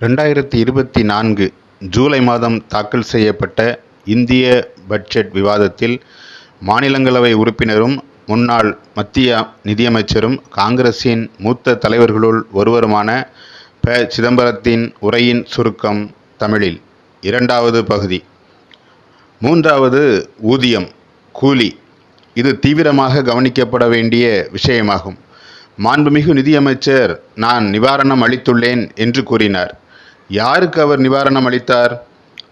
ரெண்டாயிரத்தி இருபத்தி நான்கு ஜூலை மாதம் தாக்கல் செய்யப்பட்ட இந்திய பட்ஜெட் விவாதத்தில் மாநிலங்களவை உறுப்பினரும் முன்னாள் மத்திய நிதியமைச்சரும் காங்கிரசின் மூத்த தலைவர்களுள் ஒருவருமான ப. சிதம்பரத்தின் உரையின் சுருக்கம் தமிழில். இரண்டாவது பகுதி. மூன்றாவது ஊதியம் கூலி. இது தீவிரமாக கவனிக்கப்பட வேண்டிய விஷயமாகும். மாண்புமிகு நிதியமைச்சர் நான் நிவாரணம் அளித்துள்ளேன் என்று கூறினார். யாருக்கு அவர் நிவாரணம் அளித்தார்?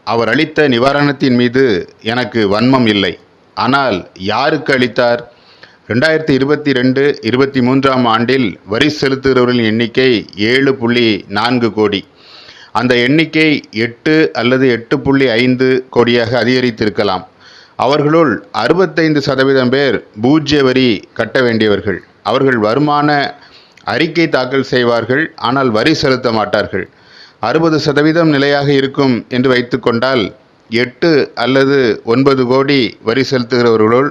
அவர் அளித்த நிவாரணத்தின் மீது எனக்கு வன்மம் இல்லை. ஆனால் யாருக்கு அளித்தார்? ரெண்டாயிரத்தி இருபத்தி ரெண்டு இருபத்தி மூன்றாம் ஆண்டில் வரி செலுத்துகிறவர்களின் எண்ணிக்கை ஏழு புள்ளி நான்கு கோடி. அந்த எண்ணிக்கை எட்டு அல்லது எட்டு புள்ளி ஐந்து கோடியாக அதிகரித்திருக்கலாம். அவர்களுள் அறுபத்தைந்து சதவீதம் பேர் பூஜ்ய வரி கட்ட வேண்டியவர்கள். அவர்கள் வருமான அறிக்கை தாக்கல் செய்வார்கள் ஆனால் வரி செலுத்த மாட்டார்கள். அறுபது சதவீதம் நிலையாக இருக்கும் என்று வைத்துக்கொண்டால் எட்டு அல்லது ஒன்பது கோடி வரி செலுத்துகிறவர்களுள்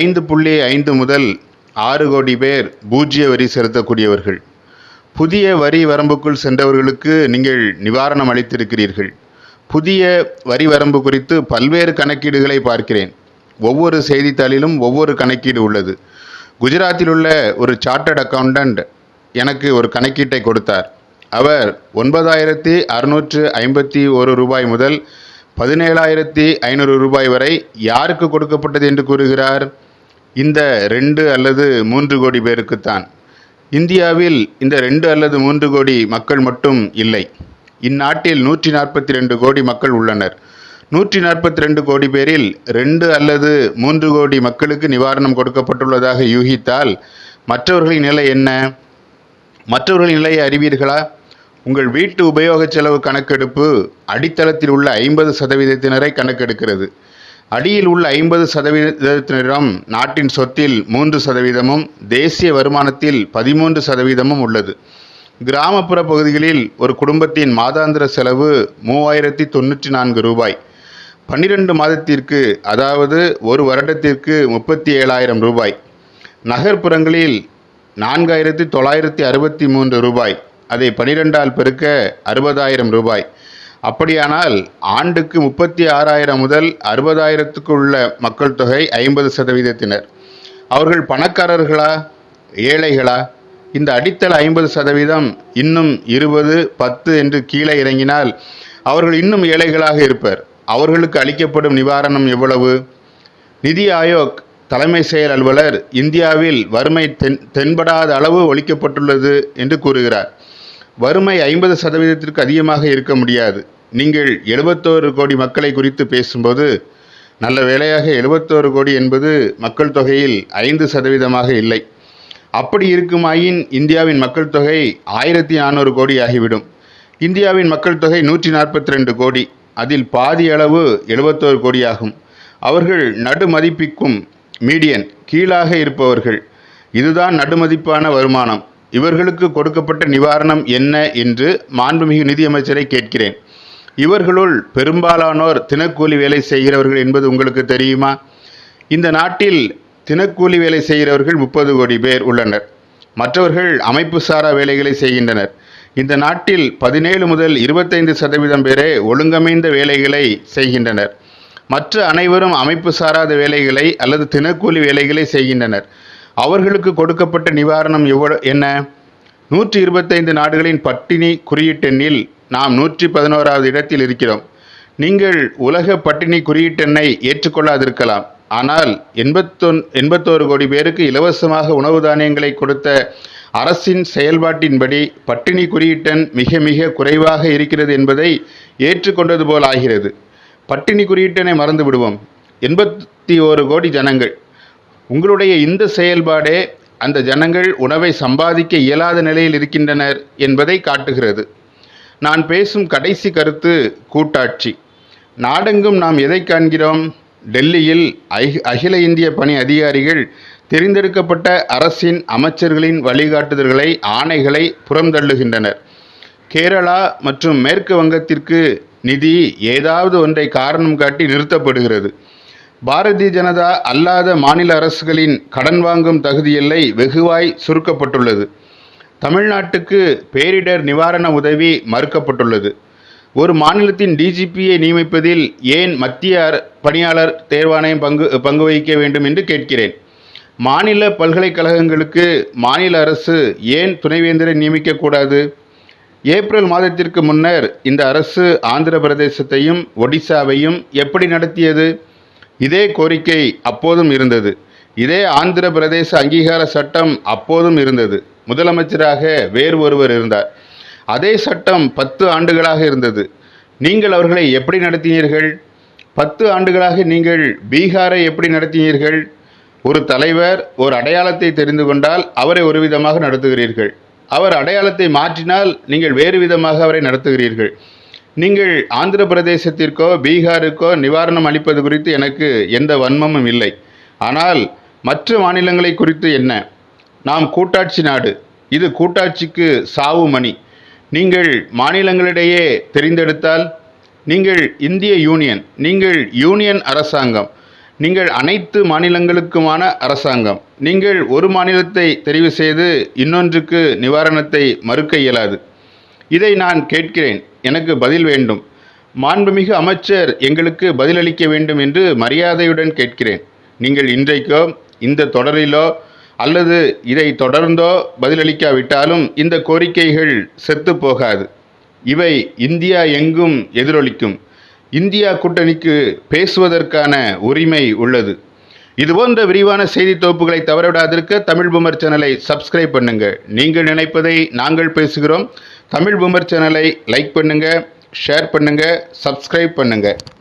ஐந்து புள்ளி ஐந்து முதல் ஆறு கோடி பேர் பூஜ்ய வரி செலுத்தக்கூடியவர்கள். புதிய வரி வரம்புக்குள் சென்றவர்களுக்கு நீங்கள் நிவாரணம் அளித்திருக்கிறீர்கள். புதிய வரி வரம்பு குறித்து பல்வேறு கணக்கீடுகளை பார்க்கிறேன். ஒவ்வொரு செய்தித்தாளிலும் ஒவ்வொரு கணக்கீடு உள்ளது. குஜராத்தில் உள்ள ஒரு சார்ட்டர்ட் அக்கவுண்டன்ட் எனக்கு ஒரு கணக்கீட்டை கொடுத்தார். அவர் ஒன்பதாயிரத்தி அறுநூற்று ஐம்பத்தி ஒரு ரூபாய் முதல் பதினேழாயிரத்தி ஐநூறு ரூபாய் வரை யாருக்கு கொடுக்கப்பட்டது என்று கூறுகிறார்? இந்த ரெண்டு அல்லது மூன்று கோடி பேருக்குத்தான். இந்தியாவில் இந்த ரெண்டு அல்லது மூன்று கோடி மக்கள் மட்டும் இல்லை. இந்நாட்டில் நூற்றி நாற்பத்தி ரெண்டு கோடி மக்கள் உள்ளனர். நூற்றி நாற்பத்தி ரெண்டு கோடி பேரில் ரெண்டு அல்லது மூன்று கோடி மக்களுக்கு நிவாரணம் கொடுக்கப்பட்டுள்ளதாக யூகித்தால் மற்றவர்களின் நிலை என்ன? மற்றவர்களின் நிலையை அறிவீர்களா? உங்கள் வீட்டு உபயோக செலவு கணக்கெடுப்பு அடித்தளத்தில் உள்ள ஐம்பது சதவீதத்தினரை கணக்கெடுக்கிறது. அடியில் உள்ள ஐம்பது சதவீதத்தினரிடம் நாட்டின் சொத்தில் மூன்று சதவீதமும் தேசிய வருமானத்தில் பதிமூன்று சதவீதமும் உள்ளது. கிராமப்புற பகுதிகளில் ஒரு குடும்பத்தின் மாதாந்திர செலவு மூவாயிரத்தி தொண்ணூற்றி நான்கு ரூபாய். பன்னிரண்டு மாதத்திற்கு அதாவது ஒரு வருடத்திற்கு முப்பத்தி ஏழாயிரம் ரூபாய். நகர்ப்புறங்களில் நான்காயிரத்தி தொள்ளாயிரத்தி அறுபத்தி மூன்று ரூபாய். அதை பனிரெண்டால் பெருக்க அறுபதாயிரம் ரூபாய். அப்படியானால் ஆண்டுக்கு முப்பத்தி ஆறாயிரம் முதல் அறுபதாயிரத்துக்கு உள்ள மக்கள் தொகை ஐம்பது சதவீதத்தினர். அவர்கள் பணக்காரர்களா? ஏழைகளா? இந்த அடித்தள ஐம்பது சதவீதம் இன்னும் இருபது பத்து என்று கீழே இறங்கினால் அவர்கள் இன்னும் ஏழைகளாக இருப்பர். அவர்களுக்கு அளிக்கப்படும் நிவாரணம் எவ்வளவு? நிதி ஆயோக் தலைமை செயல் அலுவலர் இந்தியாவில் வறுமை தென் தென்படாத அளவு ஒழிக்கப்பட்டுள்ளது என்று கூறுகிறார். வறுமை ஐம்பது சதவீதத்திற்கு அதிகமாக இருக்க முடியாது. நீங்கள் எழுபத்தோரு கோடி மக்களை குறித்து பேசும்போது நல்ல வேலையாக எழுபத்தோரு கோடி என்பது மக்கள் தொகையில் ஐந்து சதவீதமாக இல்லை. அப்படி இருக்குமாயின் இந்தியாவின் மக்கள் தொகை ஆயிரத்தி நானூறு கோடி ஆகிவிடும் இந்தியாவின் மக்கள் தொகை நூற்றி நாற்பத்தி ரெண்டு கோடி. அதில் பாதி அளவு எழுபத்தோரு கோடியாகும். அவர்கள் நடுமதிப்பிக்கும் மீடியன் கீழாக இருப்பவர்கள். இதுதான் நடுமதிப்பான வருமானம். இவர்களுக்கு கொடுக்கப்பட்ட நிவாரணம் என்ன என்று மாண்புமிகு நிதியமைச்சரை கேட்கிறேன். இவர்களுள் பெரும்பாலானோர் தினக்கூலி வேலை செய்கிறவர்கள் என்பது உங்களுக்கு தெரியுமா? இந்த நாட்டில் தினக்கூலி வேலை செய்கிறவர்கள் முப்பது கோடி பேர் உள்ளனர். மற்றவர்கள் அமைப்பு சாரா வேலைகளை செய்கின்றனர். இந்த நாட்டில் பதினேழு முதல் இருபத்தைந்து சதவீதம் பேரே ஒழுங்கமைந்த வேலைகளை செய்கின்றனர். மற்ற அனைவரும் அமைப்பு சாராத வேலைகளை அல்லது தினக்கூலி வேலைகளை செய்கின்றனர். அவர்களுக்கு கொடுக்கப்பட்ட நிவாரணம் எவ்வளோ என்ன? நூற்றி இருபத்தைந்து நாடுகளின் பட்டினி குறியீட்டெண்ணில் நாம் நூற்றி பதினோராவது இடத்தில் இருக்கிறோம். நீங்கள் உலக பட்டினி குறியீட்டெண்ணை ஏற்றுக்கொள்ளாதிருக்கலாம். ஆனால் எண்பத்தொன் எண்பத்தோரு கோடி பேருக்கு இலவசமாக உணவு தானியங்களை கொடுத்த அரசின் செயல்பாட்டின்படி பட்டினி குறியீட்டெண் மிக மிக குறைவாக இருக்கிறது என்பதை ஏற்றுக்கொண்டது போல் ஆகிறது. பட்டினி குறியீட்டனை மறந்து விடுவோம் எண்பத்தி ஓரு கோடி ஜனங்கள். உங்களுடைய இந்த செயல்பாடே அந்த ஜனங்கள் உணவை சம்பாதிக்க இயலாத நிலையில் இருக்கின்றனர் என்பதை காட்டுகிறது. நான் பேசும் கடைசி கருத்து கூட்டாட்சி. நாடெங்கும் நாம் எதை காண்கிறோம்? டெல்லியில் அகில இந்திய பணி அதிகாரிகள் தெரிந்தெடுக்கப்பட்ட அரசின் அமைச்சர்களின் வழிகாட்டுதல்களை ஆணைகளை புறந்தள்ளுகின்றனர். கேரளா மற்றும் மேற்கு வங்கத்திற்கு நிதி ஏதாவது ஒன்றை காரணம் காட்டி நிறுத்தப்படுகிறது. பாரதிய ஜனதா அல்லாத மாநில அரசுகளின் கடன் வாங்கும் தகுதி எல்லை வெகுவாய் சுருக்கப்பட்டுள்ளது. தமிழ்நாட்டுக்கு பேரிடர் நிவாரண உதவி மறுக்கப்பட்டுள்ளது. ஒரு மாநிலத்தின் டிஜிபியை நியமிப்பதில் ஏன் மத்திய பணியாளர் தேர்வாணையம் பங்கு பங்கு வகிக்க வேண்டும் என்று கேட்கிறேன். மாநில பல்கலைக்கழகங்களுக்கு மாநில அரசு ஏன் துணைவேந்தரை நியமிக்கக்கூடாது ஏப்ரல் மாதத்திற்கு முன்னர் இந்த அரசு ஆந்திர பிரதேசத்தையும் ஒடிசாவையும் எப்படி நடத்தியது? இதே கோரிக்கை அப்போதும் இருந்தது. இதே ஆந்திர பிரதேச அங்கீகார சட்டம் அப்போதும் இருந்தது. முதலமைச்சராக வேறு ஒருவர் இருந்தார். அதே சட்டம் பத்து ஆண்டுகளாக இருந்தது. நீங்கள் அவர்களை எப்படி நடத்தினீர்கள்? பத்து ஆண்டுகளாக நீங்கள் பீகாரை எப்படி நடத்தினீர்கள்? ஒரு தலைவர் ஒரு அடையாளத்தை தெரிந்து கொண்டால் அவரை ஒரு விதமாக நடத்துகிறீர்கள். அவர் அடையாளத்தை மாற்றினால் நீங்கள் வேறு விதமாக அவரை நடத்துகிறீர்கள். நீங்கள் ஆந்திர பிரதேசத்திற்கோ பீகாருக்கோ நிவாரணம் அளிப்பது குறித்து எனக்கு எந்த வன்மமும் இல்லை. ஆனால் மற்ற மாநிலங்களை குறித்து என்ன? நாம் கூட்டாட்சி நாடு. இது கூட்டாட்சிக்கு சாவு மணி. நீங்கள் மாநிலங்களிடையே தெரிந்தெடுத்தால் நீங்கள் இந்திய யூனியன் நீங்கள் யூனியன் அரசாங்கம் நீங்கள் அனைத்து மாநிலங்களுக்குமான அரசாங்கம் நீங்கள் ஒரு மாநிலத்தை தெரிவு செய்து இன்னொன்றுக்கு நிவாரணத்தை மறுக்க இயலாது. இதை நான் கேட்கிறேன். எனக்கு பதில் வேண்டும். மாண்புமிகு அமைச்சர் எங்களுக்கு பதிலளிக்க வேண்டும் என்று மரியாதையுடன் கேட்கிறேன். நீங்கள் இன்றைக்கோ இந்த தொடரிலோ அல்லது இதை தொடர்ந்தோ பதிலளிக்காவிட்டாலும் இந்த கோரிக்கைகள் செத்து போகாது. இவை இந்தியா எங்கும் எதிரொலிக்கும். இந்தியா கூட்டணிக்கு பேசுவதற்கான உரிமை உள்ளது. இதுபோன்ற விரிவான செய்தி தொகுப்புகளை தவறவிடாதிருக்க தமிழ் புமர் சேனலை சப்ஸ்கிரைப் பண்ணுங்கள். நீங்கள் நினைப்பதை நாங்கள் பேசுகிறோம். தமிழ் பூமர் சேனலை லைக் பண்ணுங்கள் ஷேர் பண்ணுங்கள் சப்ஸ்கிரைப் பண்ணுங்கள்